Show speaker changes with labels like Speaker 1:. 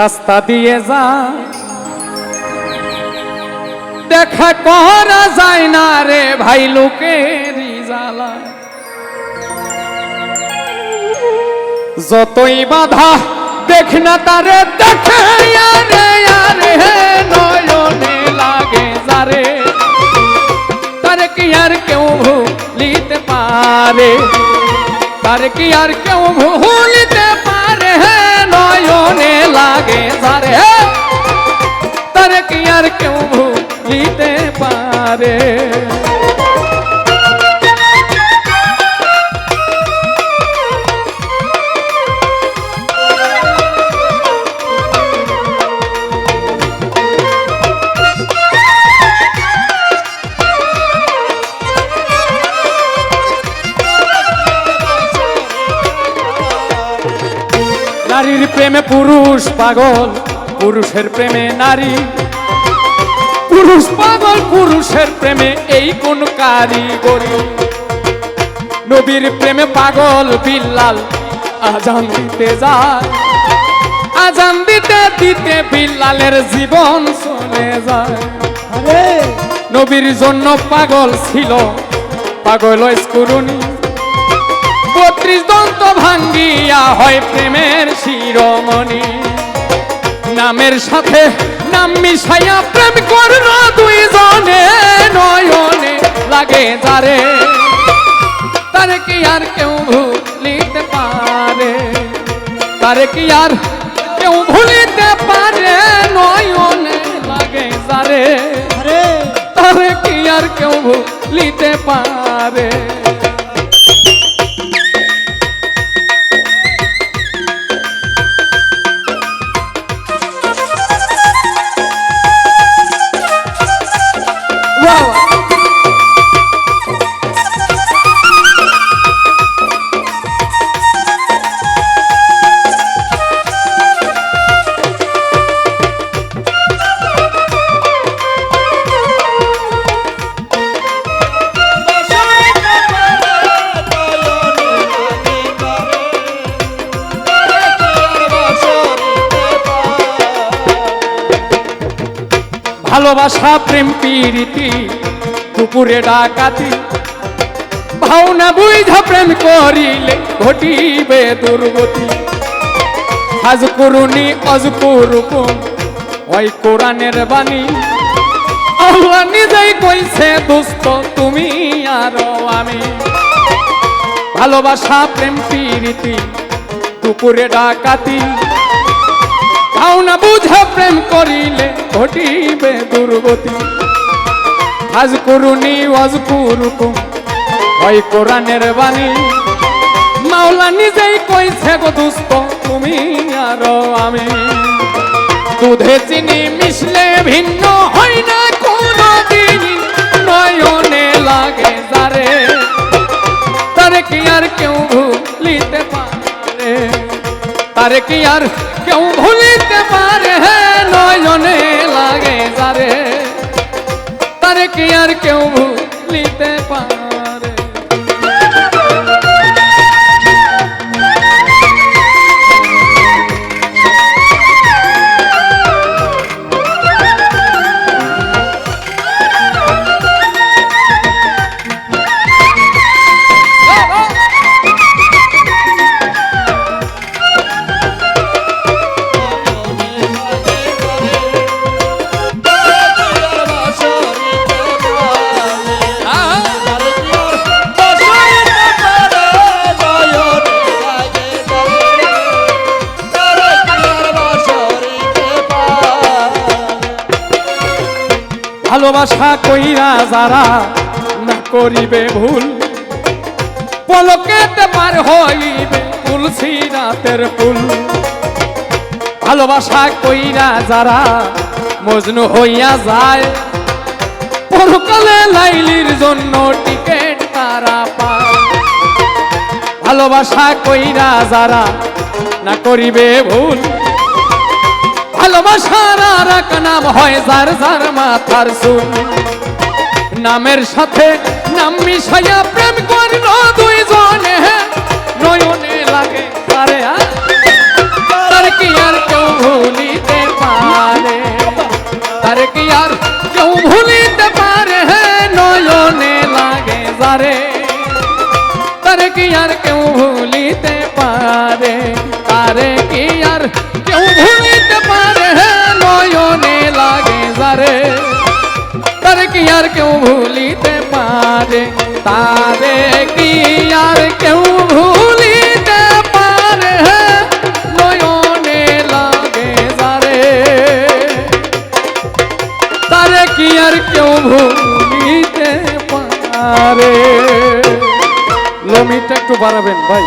Speaker 1: রাস্তা দিয়ে যা। দেখা করা যায় না রে ভাই লোকের জ্বালা। যতই বাধা দেখ না তারে, দেখে আরে আরে নয়নে লাগে যারে। তারে কি আর কেউ ভুলিতে পারে? তারে কি আর কেউ ভুলিতে নয়নে লাগে যারে তারে কি আর কেউ প্রেমে পুরুষ পাগল পুরুষের প্রেমে নারী। পুরুষ পাগল পুরুষের প্রেমে এই কোন কারিগরি? নবীর প্রেমে পাগল বিল্লাল আজান দিতে যায়। আজান দিতে দিতে বিল্লালের জীবন চলে যায়। নবীর জন্য পাগল ছিল পাগল স্কুরুনি। বত্রিশ দন্ত ভাঙ্গিয়া হয় প্রেমের শিরোমণি। নামের সাথে নাম মিশাইয়া প্রেম করল দুই জনে নয়নে লাগে যারে। তারে কি আর কেউ ভুলিতে পারে? তারে কি আর কেউ ভুলিতে পারে? নয়নে লাগে
Speaker 2: আরে।
Speaker 1: তারে কি আর কেউ ভুলিতে পারে? ভালোবাসা, প্রেম, প্রীতি, কুকুরে ডাকাতি। ভাওনা বুঝা প্রেম করিলে ঘটিবে দুর্গতি। হাজ করুনি অজ করুকুম ওই কোরআনের বাণী। আল্লাহ নিজেই কইছে, দোস্ত, তুমি আর আমি। ভালোবাসা, প্রেম, প্রীতি, কুকুরে ডাকাতি। ভাওনা বুঝা প্রেম করিলে ঘটিবে দুর্গতি। আজ করুনি ওয়াজ কুরুকুম, ওই কোরআনের বাণী। মাওলা নিজেই কইছে গো দুস্ত, তুমি আর আমি। দুধে চিনি মিশলে ভিন্ন হয় না কোনো দিন নয়নে লাগে যারে। তারে কি আর কেউ ভুলিতে পারে? তারে কি আর কেউ ভুলিতে নয়নে লাগে যারে তারে কি আর কেউ ভুলিতে পারে? ভালোবাসা কইরা যারা না করিবে ভুল, পলকেতে পার হইবে তুলসী রাতের ফুল। ভালোবাসা কইরা যারা মজনু হইয়া যায় পরকালে লাইলির জন্য টিকেট তারা পায়। ভালোবাসা কইরা যারা না করিবে ভুল ভালোবাসার আর এক নাম হয় যার যার মাথার সুর নামের সাথে নাম মিশাইয়া প্রেম করল দুইজনে। নয়নে লাগে তারে আর? কি আর কেউ ভুলিতে পারে? তার কি আর কেউ ভুলিতে পারে? নয়নে লাগে যারে। তার কি আর কেউ ভুলিতে পারে? তারে কি আর কেউ ভুলিতে পারে নয়নে লাগে যারে তারে কি আর কেউ ভুলিতে পারে তারে কি আর কেউ ভুলিতে পারে নয়নে লাগে যারে তারে কি আর কেউ ভুলিতে পারে লমিটা একটু বাড়াবেন ভাই